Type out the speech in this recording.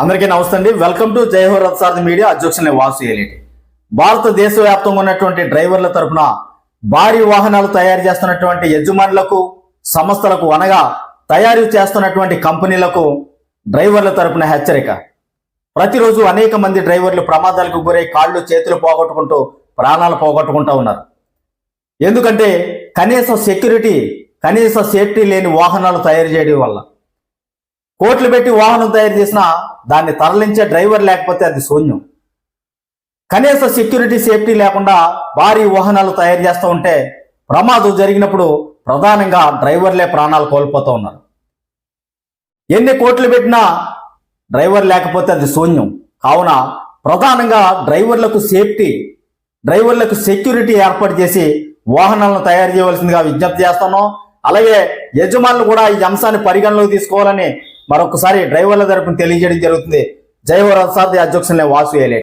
అందరికీ నమస్తే అండి. వెల్కమ్ టు జయహో రథసారథి మీడియా అధ్యక్షుని వాసు ఏలేటి భారతదేశ వ్యాప్తంగా ఉన్నటువంటి డ్రైవర్ల తరపున భారీ వాహనాలు తయారు చేస్తున్నటువంటి యజమానులకు సంస్థలకు అనగా తయారు చేస్తున్నటువంటి కంపెనీలకు డ్రైవర్ల తరపున హెచ్చరిక. ప్రతిరోజు అనేక మంది డ్రైవర్లు ప్రమాదాలకు గురై కాళ్ళు చేతులు పోగొట్టుకుంటూ ప్రాణాలు పోగొట్టుకుంటూ ఉన్నారు. ఎందుకంటే కనీస సెక్యూరిటీ కనీస సేఫ్టీ లేని వాహనాలు తయారు చేయడం వల్ల కోట్లు పెట్టి వాహనం తయారు చేసినా దాన్ని తరలించే డ్రైవర్ లేకపోతే అది శూన్యం. కనీస సెక్యూరిటీ సేఫ్టీ లేకుండా భారీ వాహనాలు తయారు చేస్తూ ఉంటే ప్రమాదం జరిగినప్పుడు ప్రధానంగా డ్రైవర్లే ప్రాణాలు కోల్పోతూ ఉన్నారు. ఎన్ని కోట్లు పెట్టినా డ్రైవర్ లేకపోతే అది శూన్యం. కావున ప్రధానంగా డ్రైవర్లకు సేఫ్టీ డ్రైవర్లకు సెక్యూరిటీ ఏర్పాటు చేసి వాహనాలను తయారు చేయవలసిందిగా విజ్ఞప్తి చేస్తున్నాం అలాగే యజమానులు కూడా ఈ అంశాన్ని పరిగణలోకి తీసుకోవాలని మరొకసారి డ్రైవర్ల తరపున తెలియజేయడం జరుగుతుంది. జై వరసాది అధ్యక్షులనే వాసు